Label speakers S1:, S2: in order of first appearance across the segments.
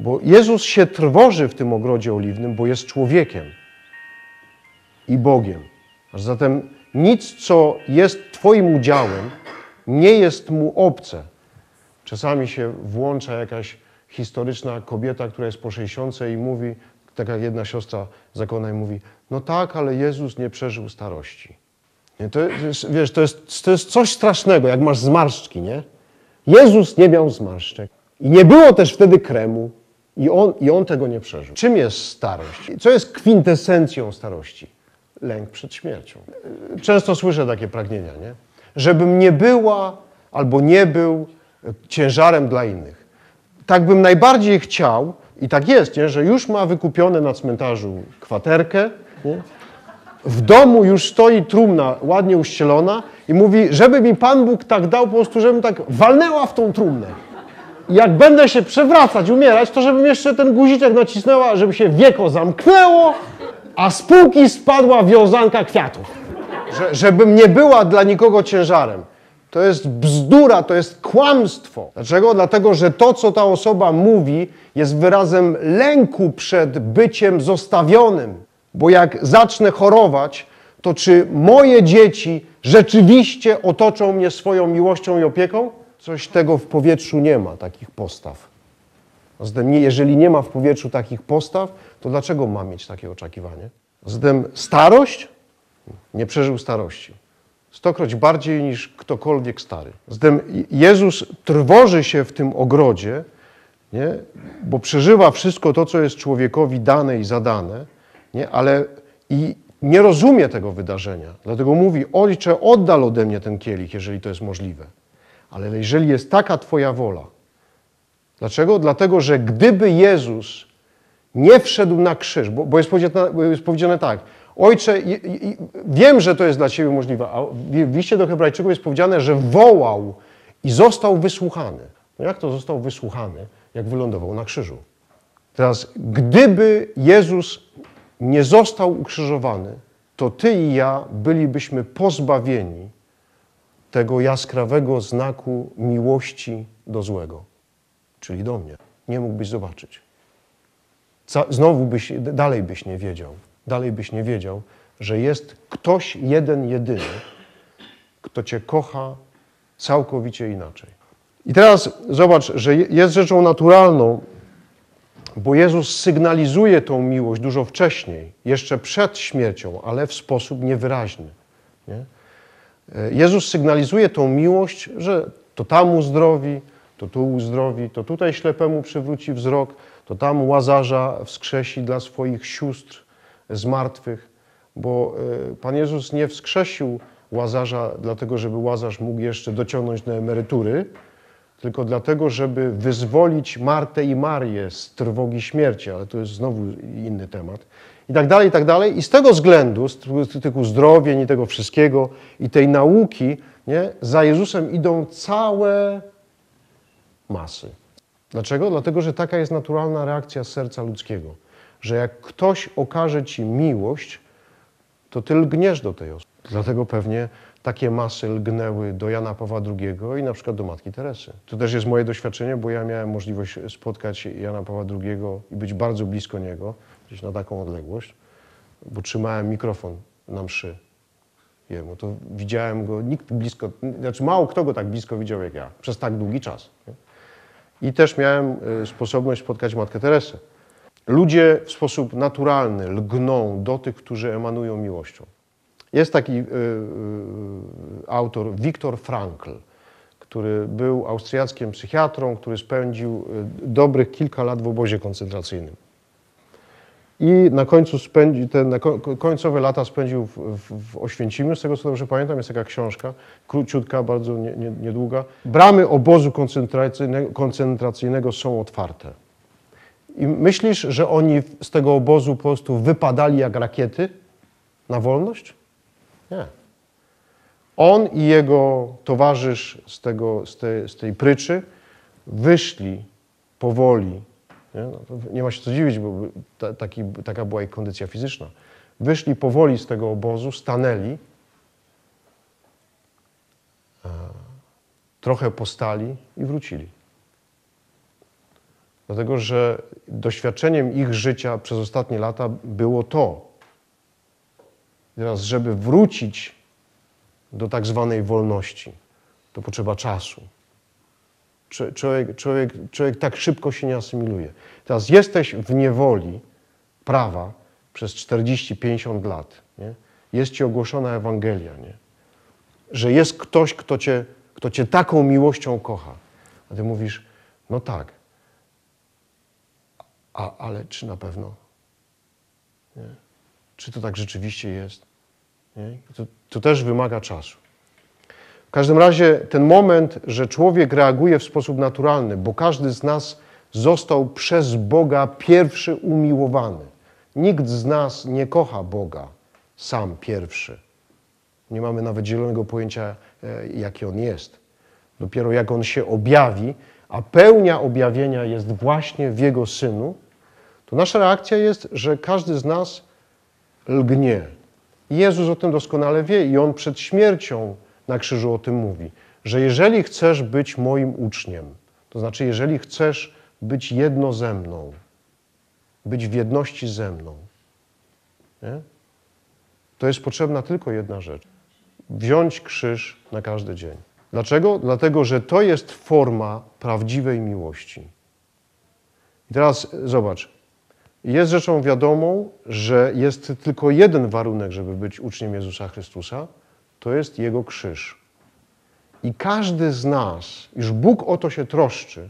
S1: Bo Jezus się trwoży w tym ogrodzie oliwnym, bo jest człowiekiem i Bogiem. A zatem nic, co jest Twoim udziałem, nie jest mu obce. Czasami się włącza jakaś historyczna kobieta, która jest po 60 i mówi, taka jedna siostra zakonna i mówi, no tak, ale Jezus nie przeżył starości. Nie, to jest, wiesz, to jest, to jest coś strasznego, jak masz zmarszczki, nie? Jezus nie miał zmarszczek. I nie było też wtedy kremu. I on, I on tego nie przeżył. Czym jest starość? Co jest kwintesencją starości? Lęk przed śmiercią. Często słyszę takie pragnienia, nie? Żebym nie była albo nie był ciężarem dla innych. Tak bym najbardziej chciał, i tak jest, nie? że już ma wykupione na cmentarzu kwaterkę, nie? w domu już stoi trumna ładnie uścielona i mówi, żeby mi Pan Bóg tak dał po prostu, żebym tak walnęła w tą trumnę. Jak będę się przewracać, umierać, to żebym jeszcze ten guziczek nacisnęła, żeby się wieko zamknęło, a z półki spadła wiązanka kwiatów. Że, żebym nie była dla nikogo ciężarem. To jest bzdura, to jest kłamstwo. Dlaczego? Dlatego, że to, co ta osoba mówi, jest wyrazem lęku przed byciem zostawionym. Bo jak zacznę chorować, to czy moje dzieci rzeczywiście otoczą mnie swoją miłością i opieką? Coś tego w powietrzu nie ma, takich postaw. Zatem jeżeli nie ma w powietrzu takich postaw, to dlaczego mam mieć takie oczekiwanie? Zatem starość? Nie przeżył starości. Stokroć bardziej niż ktokolwiek stary. Zatem Jezus trwoży się w tym ogrodzie, nie? bo przeżywa wszystko to, co jest człowiekowi dane i zadane, nie? ale i nie rozumie tego wydarzenia. Dlatego mówi: Ojcze, oddal ode mnie ten kielich, jeżeli to jest możliwe. Ale jeżeli jest taka Twoja wola. Dlaczego? Dlatego, że gdyby Jezus nie wszedł na krzyż, bo, bo jest, powiedziane, jest powiedziane tak, Ojcze, wiem, że to jest dla Ciebie możliwe, a w liście do Hebrajczyków jest powiedziane, że wołał i został wysłuchany. No jak to został wysłuchany, jak wylądował na krzyżu? Teraz, gdyby Jezus nie został ukrzyżowany, to Ty i ja bylibyśmy pozbawieni tego jaskrawego znaku miłości do złego, czyli do mnie. Nie mógłbyś zobaczyć. Znowu byś, dalej byś nie wiedział, dalej byś nie wiedział, że jest ktoś jeden, jedyny, kto Cię kocha całkowicie inaczej. I teraz zobacz, że jest rzeczą naturalną, bo Jezus sygnalizuje tą miłość dużo wcześniej, jeszcze przed śmiercią, ale w sposób niewyraźny. Nie? Jezus sygnalizuje tą miłość, że to tam uzdrowi, to tu uzdrowi, to tutaj ślepemu przywróci wzrok, to tam łazarza wskrzesi dla swoich sióstr z martwych, bo e, Pan Jezus nie wskrzesił łazarza dlatego, żeby łazarz mógł jeszcze dociągnąć do emerytury, tylko dlatego, żeby wyzwolić Martę i Marię z trwogi śmierci, ale to jest znowu inny temat. I tak dalej, i tak dalej. I z tego względu, z tych uzdrowień i tego wszystkiego i tej nauki, nie, za Jezusem idą całe masy. Dlaczego? Dlatego, że taka jest naturalna reakcja serca ludzkiego. Że jak ktoś okaże ci miłość, to ty lgniesz do tej osoby. Dlatego pewnie takie masy lgnęły do Jana Pawła II i na przykład do Matki Teresy. To też jest moje doświadczenie, bo ja miałem możliwość spotkać Jana Pawła II i być bardzo blisko niego, gdzieś na taką odległość, bo trzymałem mikrofon na mszy jemu. To widziałem go, nikt blisko, znaczy mało kto go tak blisko widział jak ja, przez tak długi czas. I też miałem y, sposobność spotkać Matkę Teresę. Ludzie w sposób naturalny lgną do tych, którzy emanują miłością. Jest taki y, y, autor, Viktor Frankl, który był austriackim psychiatrą, który spędził dobrych kilka lat w obozie koncentracyjnym. I na końcu spędzi, te na końcowe lata spędził w, w, w Oświęcimiu, z tego co dobrze pamiętam, jest taka książka, króciutka, bardzo nie, nie, niedługa. Bramy obozu koncentracyjnego, koncentracyjnego są otwarte. I myślisz, że oni z tego obozu po prostu wypadali jak rakiety na wolność? Nie. On i jego towarzysz z, tego, z, tej, z tej pryczy wyszli powoli nie, no nie ma się co dziwić, bo ta, taki, taka była ich kondycja fizyczna. Wyszli powoli z tego obozu, stanęli, trochę postali i wrócili. Dlatego, że doświadczeniem ich życia przez ostatnie lata było to. Teraz, żeby wrócić do tak zwanej wolności, to potrzeba czasu. Człowiek, człowiek, człowiek tak szybko się nie asymiluje. Teraz jesteś w niewoli prawa przez 40-50 lat. Nie? Jest ci ogłoszona Ewangelia, nie? że jest ktoś, kto cię, kto cię taką miłością kocha. A ty mówisz, no tak, a, ale czy na pewno? Nie? Czy to tak rzeczywiście jest? To, to też wymaga czasu. W każdym razie ten moment, że człowiek reaguje w sposób naturalny, bo każdy z nas został przez Boga pierwszy umiłowany. Nikt z nas nie kocha Boga sam pierwszy. Nie mamy nawet zielonego pojęcia, e, jaki On jest. Dopiero jak On się objawi, a pełnia objawienia jest właśnie w Jego Synu, to nasza reakcja jest, że każdy z nas lgnie. Jezus o tym doskonale wie i On przed śmiercią na krzyżu o tym mówi, że jeżeli chcesz być moim uczniem, to znaczy jeżeli chcesz być jedno ze mną, być w jedności ze mną, nie? to jest potrzebna tylko jedna rzecz. Wziąć krzyż na każdy dzień. Dlaczego? Dlatego, że to jest forma prawdziwej miłości. I teraz zobacz. Jest rzeczą wiadomą, że jest tylko jeden warunek, żeby być uczniem Jezusa Chrystusa, to jest Jego krzyż. I każdy z nas, już Bóg o to się troszczy,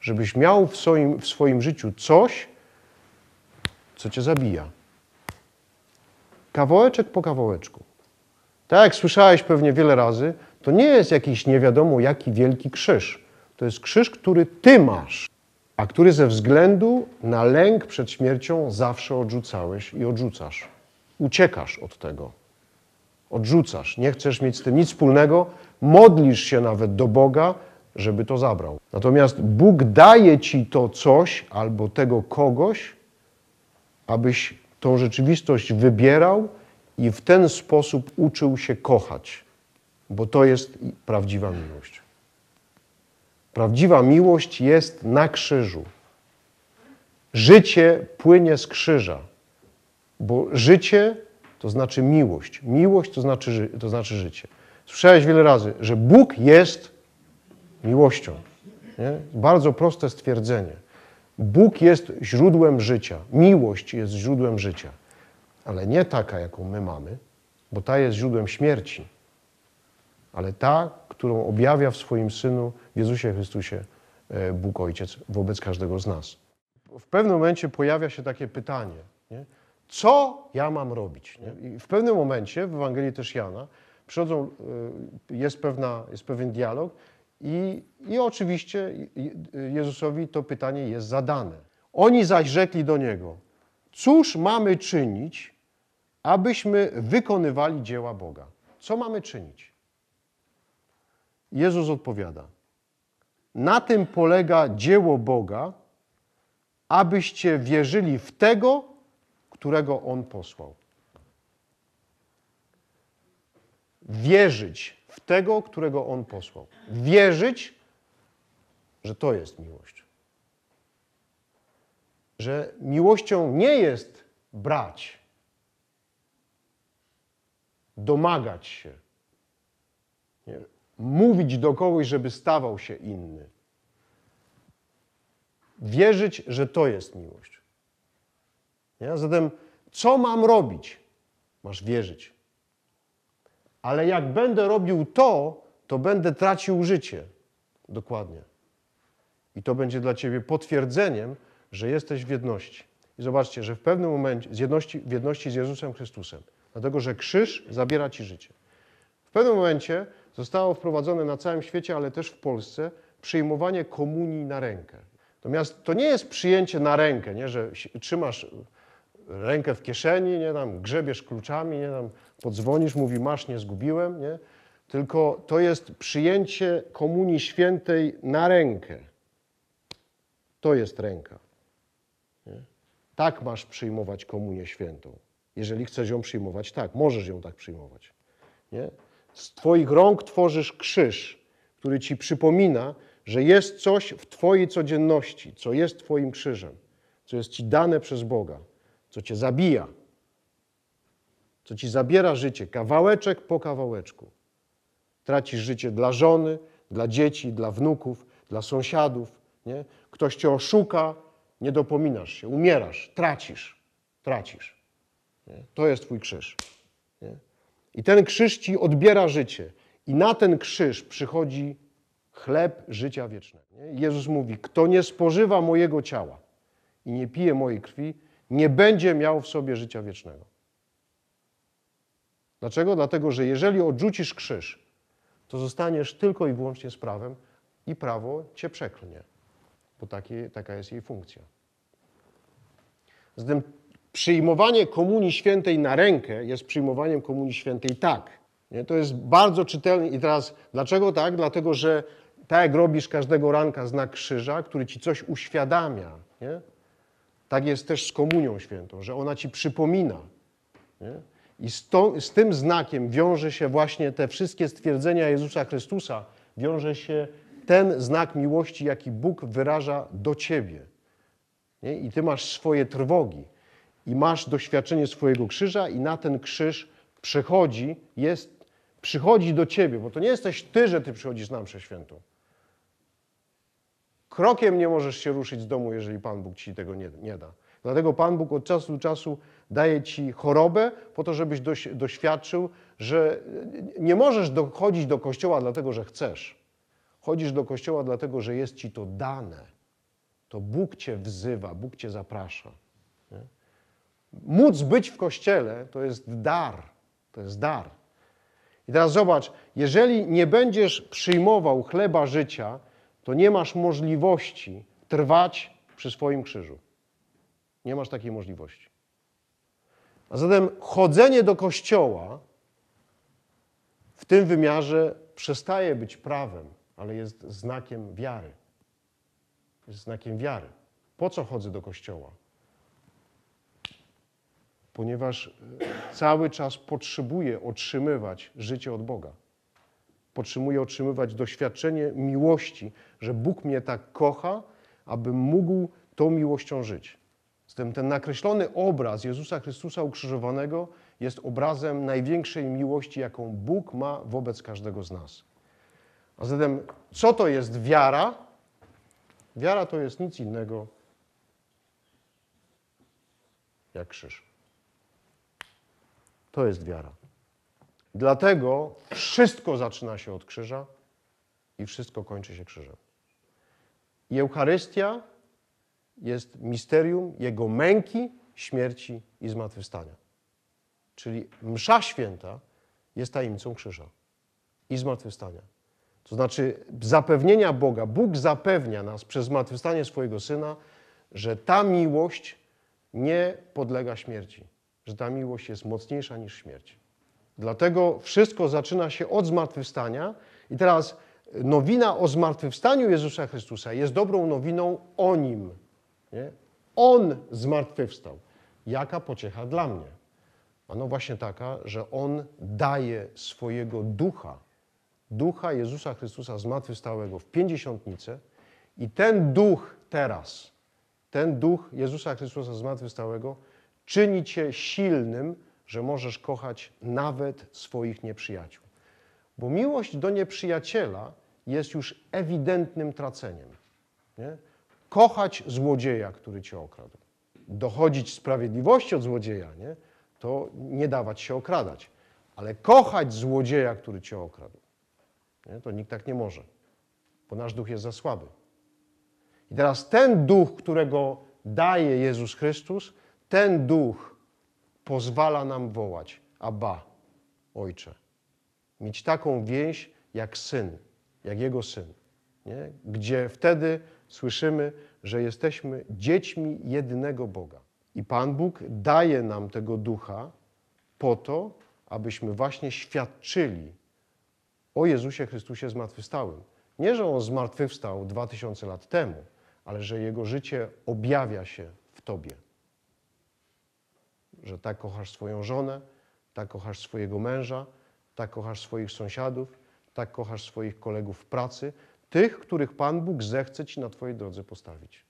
S1: żebyś miał w swoim, w swoim życiu coś, co cię zabija. Kawałeczek po kawałeczku. Tak jak słyszałeś pewnie wiele razy, to nie jest jakiś nie wiadomo jaki wielki krzyż. To jest krzyż, który ty masz, a który ze względu na lęk przed śmiercią zawsze odrzucałeś i odrzucasz. Uciekasz od tego. Odrzucasz. Nie chcesz mieć z tym nic wspólnego. Modlisz się nawet do Boga, żeby to zabrał. Natomiast Bóg daje ci to coś albo tego kogoś, abyś tą rzeczywistość wybierał i w ten sposób uczył się kochać, bo to jest prawdziwa miłość. Prawdziwa miłość jest na krzyżu. Życie płynie z krzyża, bo życie to znaczy miłość. Miłość to znaczy, to znaczy życie. Słyszałeś wiele razy, że Bóg jest miłością. Nie? Bardzo proste stwierdzenie. Bóg jest źródłem życia. Miłość jest źródłem życia. Ale nie taka, jaką my mamy, bo ta jest źródłem śmierci. Ale ta, którą objawia w swoim Synu, Jezusie Chrystusie, e, Bóg Ojciec wobec każdego z nas. W pewnym momencie pojawia się takie pytanie, nie? co ja mam robić? Nie? I w pewnym momencie, w Ewangelii też Jana, przychodzą, e, jest, pewna, jest pewien dialog i, I oczywiście Jezusowi to pytanie jest zadane. Oni zaś rzekli do Niego, cóż mamy czynić, abyśmy wykonywali dzieła Boga? Co mamy czynić? Jezus odpowiada, na tym polega dzieło Boga, abyście wierzyli w tego, którego On posłał. Wierzyć w tego, którego On posłał. Wierzyć, że to jest miłość. Że miłością nie jest brać, domagać się, nie, mówić do kogoś, żeby stawał się inny. Wierzyć, że to jest miłość. Nie? Zatem, co mam robić? Masz wierzyć. Ale jak będę robił to, to będę tracił życie. Dokładnie. I to będzie dla ciebie potwierdzeniem, że jesteś w jedności. I zobaczcie, że w pewnym momencie, z jedności, w jedności z Jezusem Chrystusem, dlatego że krzyż zabiera ci życie. W pewnym momencie zostało wprowadzone na całym świecie, ale też w Polsce, przyjmowanie komunii na rękę. Natomiast to nie jest przyjęcie na rękę, nie, że trzymasz rękę w kieszeni, nie, tam grzebiesz kluczami, nie, tam podzwonisz, mówi masz, nie zgubiłem, nie? Tylko to jest przyjęcie komunii świętej na rękę. To jest ręka. Nie? Tak masz przyjmować komunię świętą. Jeżeli chcesz ją przyjmować, tak, możesz ją tak przyjmować. Nie? Z Twoich rąk tworzysz krzyż, który Ci przypomina, że jest coś w Twojej codzienności, co jest Twoim krzyżem, co jest Ci dane przez Boga, co Cię zabija, co Ci zabiera życie, kawałeczek po kawałeczku. Tracisz życie dla żony, dla dzieci, dla wnuków, dla sąsiadów. Nie? Ktoś Cię oszuka, nie dopominasz się, umierasz, tracisz, tracisz. Nie? To jest Twój krzyż. Nie? I ten krzyż Ci odbiera życie. I na ten krzyż przychodzi chleb życia wiecznego. Jezus mówi, kto nie spożywa mojego ciała i nie pije mojej krwi, nie będzie miał w sobie życia wiecznego. Dlaczego? Dlatego, że jeżeli odrzucisz krzyż, to zostaniesz tylko i wyłącznie z prawem i prawo cię przeklnie, bo takie, taka jest jej funkcja. Zatem przyjmowanie Komunii Świętej na rękę jest przyjmowaniem Komunii Świętej tak. Nie? To jest bardzo czytelne. I teraz dlaczego tak? Dlatego, że tak jak robisz każdego ranka znak krzyża, który ci coś uświadamia, nie? tak jest też z Komunią Świętą, że ona ci przypomina. Nie? I z, to, z tym znakiem wiąże się właśnie te wszystkie stwierdzenia Jezusa Chrystusa, wiąże się ten znak miłości, jaki Bóg wyraża do ciebie. Nie? I ty masz swoje trwogi i masz doświadczenie swojego krzyża i na ten krzyż przychodzi, jest, przychodzi do ciebie, bo to nie jesteś ty, że ty przychodzisz na mszę świętą. Krokiem nie możesz się ruszyć z domu, jeżeli Pan Bóg ci tego nie, nie da. Dlatego Pan Bóg od czasu do czasu daje ci chorobę po to, żebyś doświadczył, że nie możesz dochodzić do kościoła dlatego, że chcesz. Chodzisz do kościoła dlatego, że jest ci to dane. To Bóg cię wzywa, Bóg cię zaprasza. Nie? Móc być w kościele to jest dar. To jest dar. I teraz zobacz, jeżeli nie będziesz przyjmował chleba życia, to nie masz możliwości trwać przy swoim krzyżu. Nie masz takiej możliwości. A zatem chodzenie do kościoła w tym wymiarze przestaje być prawem, ale jest znakiem wiary. Jest znakiem wiary. Po co chodzę do kościoła? Ponieważ cały czas potrzebuję otrzymywać życie od Boga. Potrzebuję otrzymywać doświadczenie miłości, że Bóg mnie tak kocha, abym mógł tą miłością żyć. Zatem ten nakreślony obraz Jezusa Chrystusa ukrzyżowanego jest obrazem największej miłości, jaką Bóg ma wobec każdego z nas. A zatem, co to jest wiara? Wiara to jest nic innego jak krzyż. To jest wiara. Dlatego wszystko zaczyna się od krzyża i wszystko kończy się krzyżem. I Eucharystia jest misterium Jego męki, śmierci i zmartwychwstania. Czyli msza święta jest tajemnicą krzyża i zmartwychwstania. To znaczy zapewnienia Boga. Bóg zapewnia nas przez zmartwychwstanie swojego Syna, że ta miłość nie podlega śmierci, że ta miłość jest mocniejsza niż śmierć. Dlatego wszystko zaczyna się od zmartwychwstania i teraz nowina o zmartwychwstaniu Jezusa Chrystusa jest dobrą nowiną o Nim, nie? On zmartwychwstał. Jaka pociecha dla mnie? Ano właśnie taka, że On daje swojego ducha, ducha Jezusa Chrystusa zmartwychwstałego w pięćdziesiątnicę i ten duch teraz, ten duch Jezusa Chrystusa zmartwychwstałego czyni cię silnym, że możesz kochać nawet swoich nieprzyjaciół. Bo miłość do nieprzyjaciela jest już ewidentnym traceniem. Nie? kochać złodzieja, który cię okradł. Dochodzić sprawiedliwości od złodzieja, nie? to nie dawać się okradać. Ale kochać złodzieja, który cię okradł, nie? to nikt tak nie może, bo nasz duch jest za słaby. I teraz ten duch, którego daje Jezus Chrystus, ten duch pozwala nam wołać Abba, Ojcze. Mieć taką więź jak syn, jak jego syn, nie? gdzie wtedy słyszymy, że jesteśmy dziećmi jedynego Boga. I Pan Bóg daje nam tego ducha po to, abyśmy właśnie świadczyli o Jezusie Chrystusie zmartwychwstałym. Nie, że On zmartwychwstał dwa tysiące lat temu, ale że Jego życie objawia się w Tobie. Że tak kochasz swoją żonę, tak kochasz swojego męża, tak kochasz swoich sąsiadów, tak kochasz swoich kolegów w pracy, tych, których Pan Bóg zechce Ci na Twojej drodze postawić.